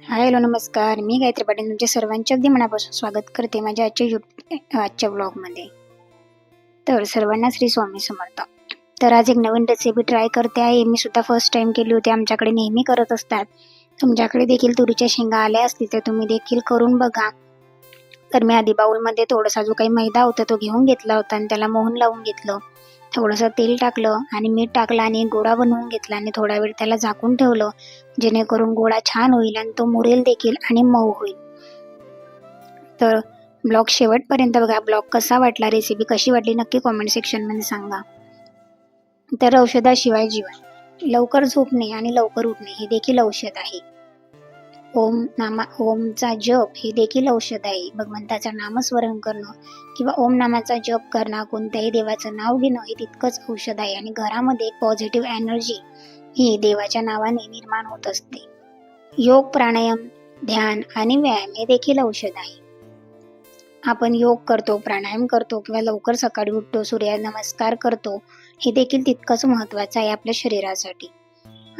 Hello नमस्कार. मी गायत्री पाटील. तुमच्या सर्वांचे अगदी मनापासून स्वागत करते माझ्या आजच्या यू आजच्या ब्लॉगमध्ये. तर सर्वांना श्री स्वामी समर्थ. तर आज एक नवीन रेसिपी ट्राय करते आहे. मी सुद्धा फर्स्ट टाइम केली होती. आमच्याकडे नेहमी करत असतात. तुमच्याकडे देखील तुरीच्या शेंगा आल्या असतील तर तुम्ही देखील करून बघा. तर मी आधी बाउलमध्ये थोडासा जो काही मैदा होता तो घेऊन घेतला होता आणि त्याला मोहन लावून घेतलं. थोडंसं तेल टाकलं आणि मीठ टाकलं आणि गोळा बनवून घेतला आणि थोडा वेळ त्याला झाकून ठेवलं जेणेकरून गोळा छान होईल आणि तो मुरेल देखील आणि मऊ होईल. तर ब्लॉग शेवटपर्यंत बघा ब्लॉग कसा वाटला रेसिपी कशी वाटली नक्की कॉमेंट सेक्शनमध्ये सांगा. तर औषधाशिवाय जीवन. लवकर झोपणे आणि लवकर उठणे हे देखील औषध आहे. ओम नामा ओमचा जप हे देखील औषध आहे. भगवंताचं नामस्मरण करणं किंवा ओम नामाचा जप करणं कोणत्याही देवाचं नाव घेणं हे तितकंच औषध आहे आणि घरामध्ये पॉझिटिव्ह एनर्जी ही देवाच्या नावाने निर्माण होत असते. योग प्राणायाम ध्यान आणि व्यायाम हे देखील औषध आहे. आपण योग करतो प्राणायाम करतो किंवा लवकर सकाळी उठतो सूर्य नमस्कार करतो हे देखील तितकंच महत्वाचं आहे आपल्या शरीरासाठी.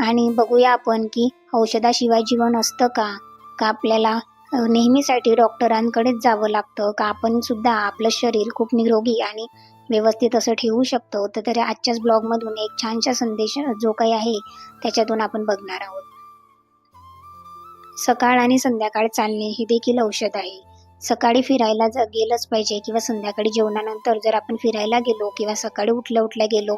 आणि बघूया आपण की औषधाशिवाय जीवन असतं का? का आपल्याला नेहमीसाठी डॉक्टरांकडेच जावं लागतं? का आपण सुद्धा आपलं शरीर खूप निरोगी आणि व्यवस्थित असं ठेवू शकतो? तर तरी आजच्याच ब्लॉगमधून एक छानशा संदेश जो काही आहे त्याच्यातून आपण बघणार आहोत. सकाळ आणि संध्याकाळ चालणे हे देखील औषध आहे. सकाळी फिरायला ज गेलंच पाहिजे किंवा संध्याकाळी जेवणानंतर जर आपण फिरायला गेलो किंवा सकाळी उठल्या उठल्या गेलो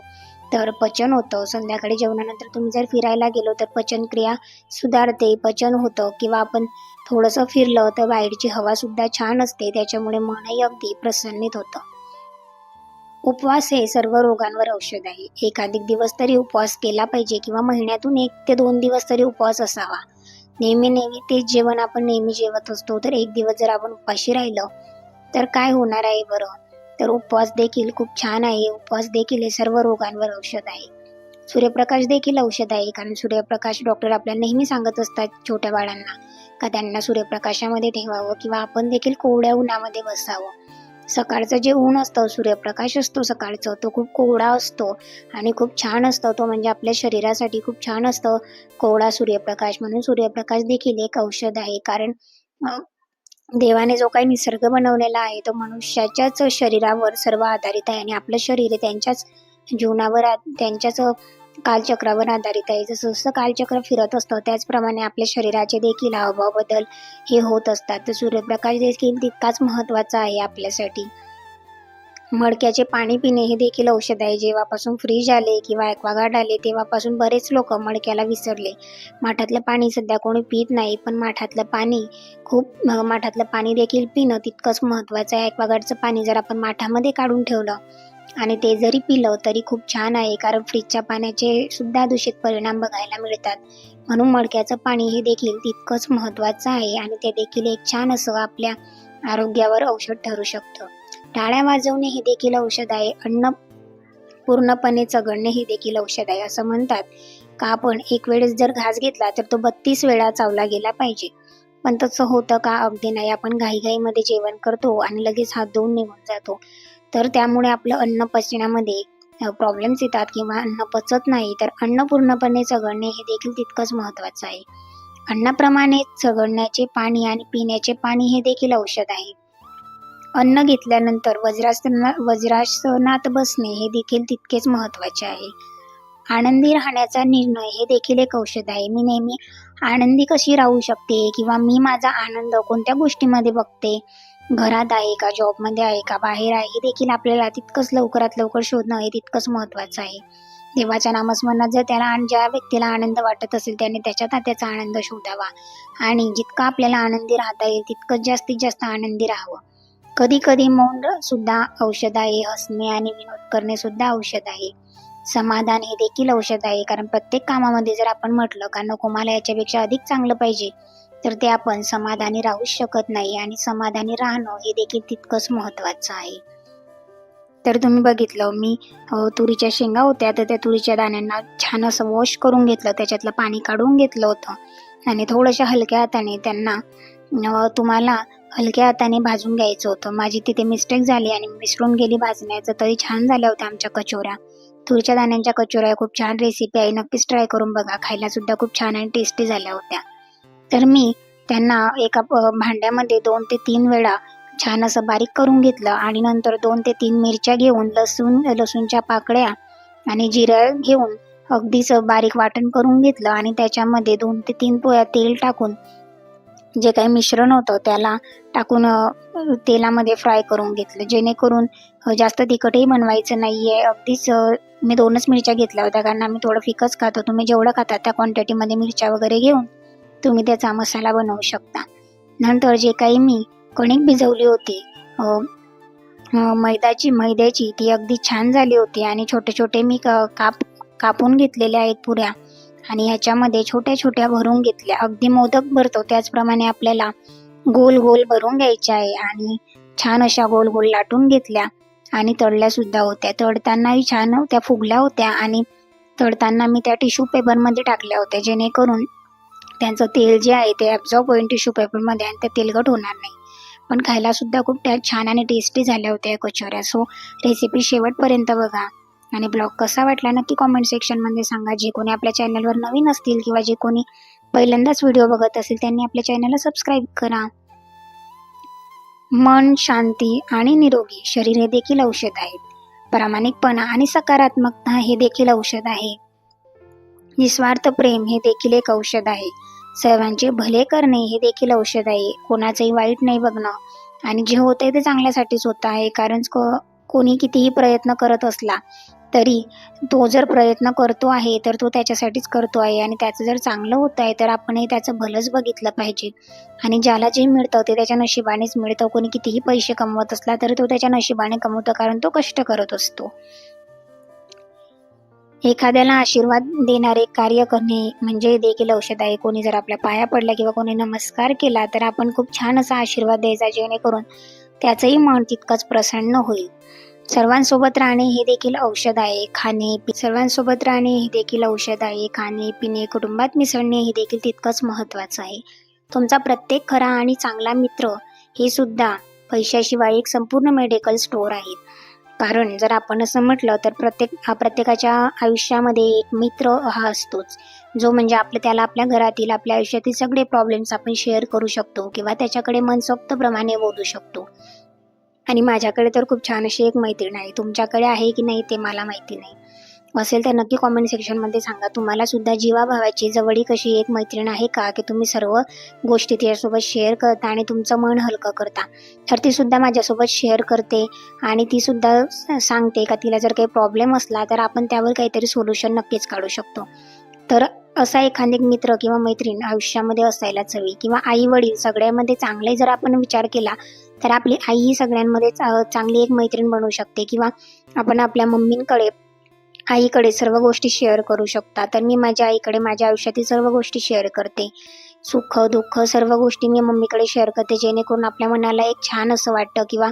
तर पचन होतं. संध्याकाळी जेवणानंतर तुम्ही जर फिरायला गेलो तर पचनक्रिया सुधारते. पचन होतं किंवा आपण थोडंसं फिरलं तर बाहेरची हवा सुद्धा छान असते. त्याच्यामुळे मनही अगदी प्रसन्नित होतं. उपवास हे सर्व रोगांवर औषध आहे. एकाधिक दिवस तरी उपवास केला पाहिजे किंवा महिन्यातून एक ते दोन दिवस तरी उपवास असावा. नेहमी नेहमी तेच जेवण आपण नेहमी जेवत असतो. तर एक दिवस जर आपण उपाशी राहिलं तर काय होणार आहे बरं? तर उपवास देखील खूप छान आहे. उपवास देखील हे सर्व रोगांवर औषध आहे. सूर्यप्रकाश देखील औषध आहे. कारण सूर्यप्रकाश डॉक्टर आपल्याला नेहमी सांगत असतात छोट्या बाळांना का त्यांना सूर्यप्रकाशामध्ये ठेवावं किंवा आपण देखील कोवड्या उन्हामध्ये बसावं. सकाळचं जे ऊन असतं सूर्यप्रकाश असतो सकाळचं तो खूप कोवळा असतो आणि खूप छान असतो. तो म्हणजे आपल्या शरीरासाठी खूप छान असतं. कोवळा सूर्यप्रकाश म्हणून सूर्यप्रकाश देखील एक औषध आहे. कारण देवाने जो काही निसर्ग बनवलेला आहे तो मनुष्याच्याच शरीरावर सर्व आधारित आहे आणि आपलं शरीर हे त्यांच्याच जीवनावर आ- त्यांच्याच कालचक्रावर आधारित आहे. जसं जसं कालचक्र फिरत असतं त्याचप्रमाणे आपल्या शरीराचे देखील हावभाव बदल हे होत असतात. तर सूर्यप्रकाश देखील तितकाच महत्त्वाचा आहे आपल्यासाठी. मडक्याचे पाणी पिणे हे देखील औषध आहे. जेव्हापासून फ्रीज आले किंवा ॲक्वागार्ड आले तेव्हापासून बरेच लोक मडक्याला विसरले. माठातलं पाणी सध्या कोणी पित नाही पण माठातलं पाणी खूप माठातलं पाणी देखील पिणं तितकंच महत्त्वाचं आहे. ॲक्वागार्डचं पाणी जर आपण माठामध्ये काढून ठेवलं आणि ते जरी पिलं तरी खूप छान आहे कारण फ्रीजच्या पाण्याचे सुद्धा दूषित परिणाम बघायला मिळतात. म्हणून मडक्याचं पाणी हे देखील तितकंच महत्त्वाचं आहे आणि ते देखील एक छान असं आपल्या आरोग्यावर औषध ठरू शकतं. टाळ्या वाजवणे हे देखील औषध आहे. अन्न पूर्णपणे चघळणे हे देखील औषध आहे असं म्हणतात. का आपण एक वेळेस जर घास घेतला तर तो बत्तीस वेळा चावला गेला पाहिजे. पण तसं होतं का? अगदी नाही. आपण घाईघाईमध्ये जेवण करतो आणि लगेच हात धुवून निघून जातो. तर त्यामुळे आपलं अन्न पचण्यामध्ये प्रॉब्लेम्स येतात किंवा अन्न पचत नाही तर अन्न पूर्णपणे चघळणे हे देखील तितकंच महत्त्वाचं आहे. अन्नाप्रमाणे चघळण्याचे पाणी आणि पिण्याचे पाणी हे देखील औषध आहे. अन्न घेतल्यानंतर वज्रासना वज्रासनात बसणे हे देखील तितकेच महत्त्वाचे आहे. आनंदी राहण्याचा निर्णय हे देखील एक औषध आहे. मी नेहमी आनंदी कशी राहू शकते? किंवा मी माझा आनंद कोणत्या गोष्टीमध्ये बघते? घरात आहे का? जॉबमध्ये आहे का? बाहेर आहे? हे देखील आपल्याला तितकंच लवकरात लवकर शोधणं हे तितकंच महत्त्वाचं आहे. देवाच्या नामस्मरणात जर त्याला आणि ज्या व्यक्तीला आनंद वाटत असेल त्याने त्याच्यात त्याचा आनंद शोधावा. आणि जितका आपल्याला आनंदी राहता येईल तितकंच जास्तीत जास्त आनंदी राहावं. कधी कधी मौन सुद्धा औषध आहे हसणे आणि विनोद करणे सुद्धा औषध आहे. समाधान हे देखील औषध आहे कारण प्रत्येक कामामध्ये जर आपण म्हटलं का नको मला याच्यापेक्षा अधिक चांगलं पाहिजे तर ते आपण समाधानी राहूच शकत नाही आणि समाधानी राहणं हे देखील तितकंच महत्त्वाचं आहे. तर तुम्ही बघितलं मी तुरीच्या शेंगा होत्या तर त्या तुरीच्या दाण्यांना छान असं वॉश करून घेतलं त्याच्यातलं पाणी काढून घेतलं होतं. आणि थोडंशा हलक्या हाताने त्यांना तुम्हाला हलक्या हाताने भाजून घ्यायचं होतं. माझी तिथे मिस्टेक झाली आणि मिसळून विसरून गेली भाजण्याचं. तरी छान झाल्या होत्या आमच्या कचोऱ्या. तुरच्या दाण्यांच्या कचोऱ्या खूप छान रेसिपी आहे. नक्कीच ट्राय करून बघा. खायला सुद्धा खूप छान आणि टेस्टी झाल्या होत्या. तर मी त्यांना एका भांड्यामध्ये दोन ते तीन वेळा छान असं बारीक करून घेतलं आणि नंतर दोन ते तीन मिरच्या घेऊन लसूण लसूणच्या पाकळ्या आणि जिरं घेऊन अगदीच बारीक वाटण करून घेतलं आणि त्याच्यामध्ये दोन ते तीन पोळ्या तेल टाकून जे काही मिश्रण होतं त्याला टाकून तेलामध्ये फ्राय करून घेतलं. जेणेकरून जास्त तिखटही बनवायचं नाही आहे अगदीच मी दोनच मिरच्या घेतल्या होत्या कारण आम्ही थोडं फिकच खातो तुम्ही जेवढं खाता त्या क्वांटिटीमध्ये मिरच्या वगैरे घेऊन तुम्ही त्याचा मसाला बनवू शकता. नंतर जे काही मी कणिक भिजवली होती मैदाची मैद्याची ती अगदी छान झाली होती आणि छोटे छोटे मी क- काप कापून घेतलेल्या आहेत पुऱ्या. आणि ह्याच्यामध्ये छोट्या छोट्या भरून घेतल्या. अगदी मोदक भरतो त्याचप्रमाणे आपल्याला गोल गोल भरून घ्यायचे आहे आणि छान अशा गोल गोल लाटून घेतल्या आणि तळल्या सुद्धा होत्या. तळतानाही छान त्या फुगल्या होत्या आणि तळताना मी त्या टिश्यू पेपरमध्ये टाकल्या होत्या जेणेकरून त्यांचं तेल जे आहे ते ॲब्झॉर्ब होईल टिश्यू पेपरमध्ये आणि ते तेलकट होणार नाही. पण खायला सुद्धा खूप त्या छान आणि टेस्टी झाल्या होत्या कचोऱ्या. सो रेसिपी शेवटपर्यंत बघा. आणि ब्लॉग कसा वाटला नक्की कॉमेंट सेक्शनमध्ये सांगा. जे कोणी आपल्या चॅनलवर नवीन असतील किंवा जे कोणी पहिल्यांदाच व्हिडिओ बघत असेल त्यांनी आपल्या चॅनलला सबस्क्राईब करा. मन शांती आणि निरोगी शरीर हे देखील औषध आहे. प्रामाणिकपणा आणि सकारात्मकता हे देखील औषध आहे. निस्वार्थ प्रेम हे देखील एक औषध आहे. सर्वांचे भले करणे हे देखील औषध आहे. कोणाचंही वाईट नाही बघणं. आणि जे होतंय ते चांगल्यासाठीच होत आहे. कारण कोणी कितीही प्रयत्न करत असला तरी तो जर प्रयत्न करतो आहे तर तो त्याच्यासाठीच करतो आहे. आणि त्याचं जर चांगलं होत आहे तर आपणही त्याचं भलंच बघितलं पाहिजे. आणि ज्याला जे मिळतं ते त्याच्या नशिबानेच मिळतं. कोणी कितीही पैसे कमवत असला तरी तो त्याच्या नशिबाने कमवतो कारण तो कष्ट करत असतो. एखाद्याला आशीर्वाद देणारे कार्य करणे म्हणजे देखील औषध आहे. कोणी जर आपल्या पाया पडला किंवा कोणी नमस्कार केला तर आपण खूप छान असा आशीर्वाद द्यायचा जेणेकरून त्याचंही मन तितकंच प्रसन्न होईल. सर्वांसोबत राहणे हे देखील औषध आहे. खाणे पि- सर्वांसोबत राहणे हे देखील औषध आहे. खाणे पिणे कुटुंबात मिसळणे हे देखील तितकंच महत्त्वाचं आहे. तुमचा प्रत्येक खरा आणि चांगला मित्र हे सुद्धा पैशाशिवाय एक संपूर्ण मेडिकल स्टोअर आहे कारण जर आपण असं म्हटलं तर प्रत्येक प्रत्येकाच्या आयुष्यामध्ये एक मित्र हा असतोच. जो म्हणजे आपलं त्याला आपल्या घरातील आपल्या आयुष्यातील सगळे प्रॉब्लेम्स आपण शेअर करू शकतो किंवा त्याच्याकडे मनसोक्तप्रमाणे बोलू शकतो. आणि माझ्याकडे तर खूप छान अशी एक मैत्रीण आहे. तुमच्याकडे आहे की नाही ते मला माहिती नाही. असेल तर नक्की कॉमेंट सेक्शनमध्ये सांगा. तुम्हाला सुद्धा जीवाभावाची जवळी कशी एक मैत्रीण आहे का? की तुम्ही सर्व गोष्टी तिच्यासोबत शेअर करता आणि तुमचं मन हलकं करता? तर ती सुद्धा माझ्यासोबत शेअर करते आणि ती सुद्धा स- सांगते का तिला जर काही प्रॉब्लेम असला तर आपण त्यावर काहीतरी सोल्युशन नक्कीच काढू शकतो. तर असा एखादे एक मित्र किंवा मैत्रीण आयुष्यामध्ये असायलाच हवी किंवा आई वडील सगळ्यामध्ये चांगले जर आपण विचार केला तर आपली आई ही सगळ्यांमध्ये चांगली एक मैत्रीण बनू शकते किंवा आपण आपल्या मम्मींकडे आईकडे सर्व गोष्टी शेअर करू शकता. तर मी माझ्या आईकडे माझ्या आयुष्यातील सर्व गोष्टी शेअर करते. सुख दुःख सर्व गोष्टी मी मम्मीकडे शेअर करते. जेणेकरून आपल्या मनाला एक छान असं वाटतं किंवा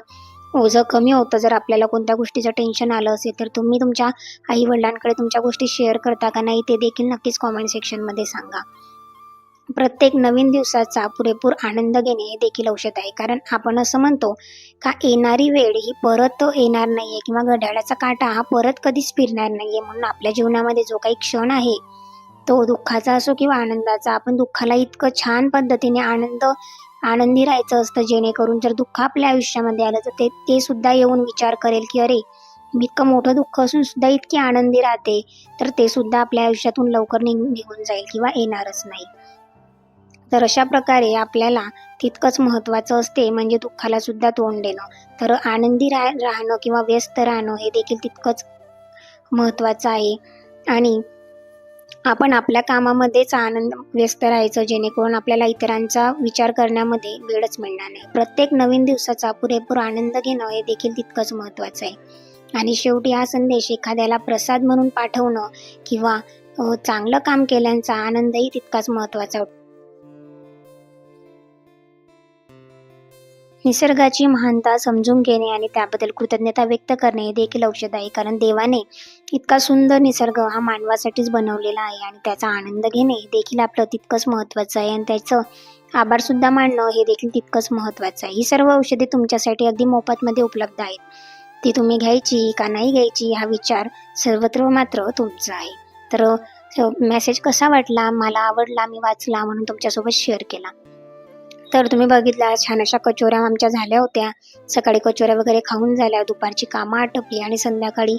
ओझं कमी होतं. जर आपल्याला कोणत्या गोष्टीचं टेन्शन आलं असेल तर तुम्ही तुमच्या आई वडिलांकडे तुमच्या गोष्टी शेअर करता का नाही ते देखील नक्कीच कॉमेंट सेक्शनमध्ये सांगा. प्रत्येक नवीन दिवसाचा पुरेपूर आनंद घेणे हे देखील औषध आहे. कारण आपण असं म्हणतो का येणारी वेळ ही परत येणार नाही आहे किंवा घड्याळाचा काटा हा परत कधीच फिरणार नाही आहे म्हणून आपल्या जीवनामध्ये जो काही क्षण आहे तो दुःखाचा असो किंवा आनंदाचा आपण दुःखाला इतकं छान पद्धतीने आनंद आनंदी राहायचं असतं जेणेकरून जर दुःख आपल्या आयुष्यामध्ये आलं तर ते ते सुद्धा येऊन विचार करेल की अरे मी इतकं मोठं दुःख असून सुद्धा इतकी आनंदी राहते. तर ते सुद्धा आपल्या आयुष्यातून लवकर निघ निघून जाईल किंवा येणारच नाही. तर अशा प्रकारे आपल्याला तितकंच महत्त्वाचं असते म्हणजे दुःखाला सुद्धा तोंड देणं. तर आनंदी राह राहणं किंवा व्यस्त राहणं हे देखील तितकंच महत्त्वाचं आहे. आणि आपण आपल्या कामामध्येच आनंद व्यस्त राहायचं जेणेकरून आपल्याला इतरांचा विचार करण्यामध्ये वेळच मिळणार नाही. प्रत्येक नवीन दिवसाचा पुरेपूर आनंद घेणं हे देखील तितकंच महत्त्वाचं आहे. आणि शेवटी हा संदेश एखाद्याला प्रसाद म्हणून पाठवणं किंवा चांगलं काम केल्यांचा आनंदही तितकाच महत्त्वाचा निसर्गाची महानता समजून घेणे आणि त्याबद्दल कृतज्ञता व्यक्त करणे हे देखील औषध आहे. कारण देवाने इतका सुंदर निसर्ग हा मानवासाठीच बनवलेला आहे आणि त्याचा आनंद घेणे हे देखील आपलं तितकंच महत्त्वाचं आहे आणि त्याचं आभारसुद्धा मानणं हे देखील तितकंच महत्त्वाचं आहे. ही सर्व औषधे तुमच्यासाठी अगदी मोफतमध्ये उपलब्ध आहेत. ती तुम्ही घ्यायची का नाही घ्यायची हा विचार सर्वत्र मात्र तुमचा आहे. तर मेसेज कसा वाटला मला आवडला मी वाचला म्हणून तुमच्यासोबत शेअर केला. तर तुम्ही बघितलं छान अशा कचोऱ्या आमच्या झाल्या होत्या. सकाळी कचोऱ्या वगैरे खाऊन झाल्या. दुपारची कामं आटपली आणि संध्याकाळी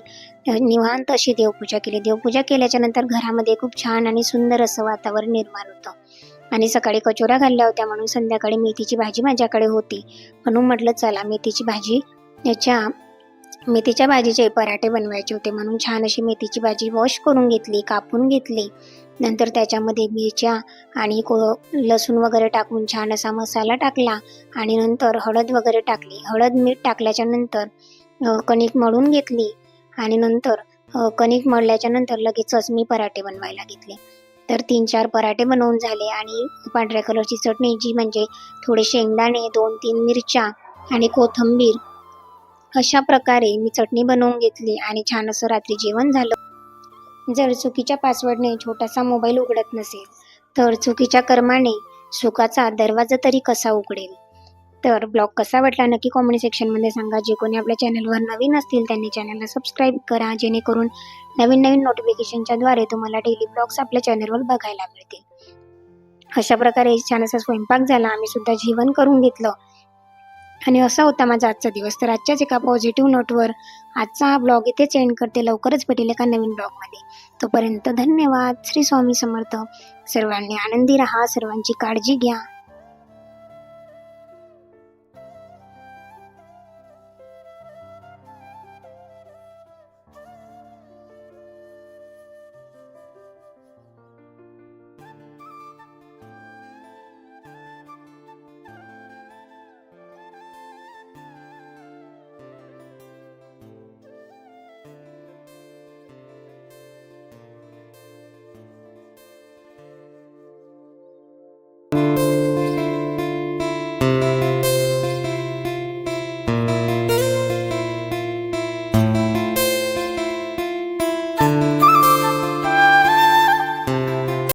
निवांत अशी देवपूजा केली. देवपूजा केल्याच्यानंतर घरामध्ये खूप छान आणि सुंदर असं वातावरण निर्माण होतं. आणि सकाळी कचोऱ्या घालल्या होत्या म्हणून संध्याकाळी मेथीची भाजी माझ्याकडे होती. म्हणून म्हटलं चला मेथीची भाजी याच्या मेथीच्या भाजीचे पराठे बनवायचे होते. म्हणून छान अशी मेथीची भाजी वॉश करून घेतली कापून घेतली. नंतर त्याच्यामध्ये मिरच्या आणि को लसूण वगैरे टाकून छान असा मसाला टाकला आणि नंतर हळद वगैरे टाकली. हळद मीठ टाकल्याच्या नंतर कणिक मळून घेतली आणि नंतर कणिक मळल्याच्या नंतर लगेचच मी पराठे बनवायला घेतले. तर तीन चार पराठे बनवून झाले आणि पांढऱ्या कलरची चटणी जी म्हणजे थोडे शेंगदाणे दोन तीन मिरच्या आणि कोथिंबीर अशा प्रकारे मी चटणी बनवून घेतली आणि छान असं रात्री जेवण झालं. जर चुकीच्या पासवर्डने छोटासा मोबाईल उघडत नसेल तर चुकीच्या कर्माने सुखाचा दरवाजा तरी कसा उघडेल? तर ब्लॉग कसा वाटला नक्की कॉमेंट सेक्शनमध्ये सांगा. जे कोणी आपल्या चॅनलवर नवीन असतील त्यांनी चॅनलला सबस्क्राईब करा. जेणेकरून नवीन नवीन नोटिफिकेशनच्या द्वारे तुम्हाला डेली ब्लॉग्स आपल्या चॅनलवर बघायला मिळतील. अशा प्रकारे छान असा स्वयंपाक झाला. आम्ही सुद्धा जेवण करून घेतलं. आणि असा होता माझा आजचा दिवस. तर आजच्याच एका पॉझिटिव्ह नोटवर आजचा हा ब्लॉग इथेच एंड करते. लवकरच भेटेल एका नवीन ब्लॉगमध्ये तोपर्यंत धन्यवाद. श्री स्वामी समर्थ. सर्वांनी आनंदी राहा. सर्वांची काळजी घ्या.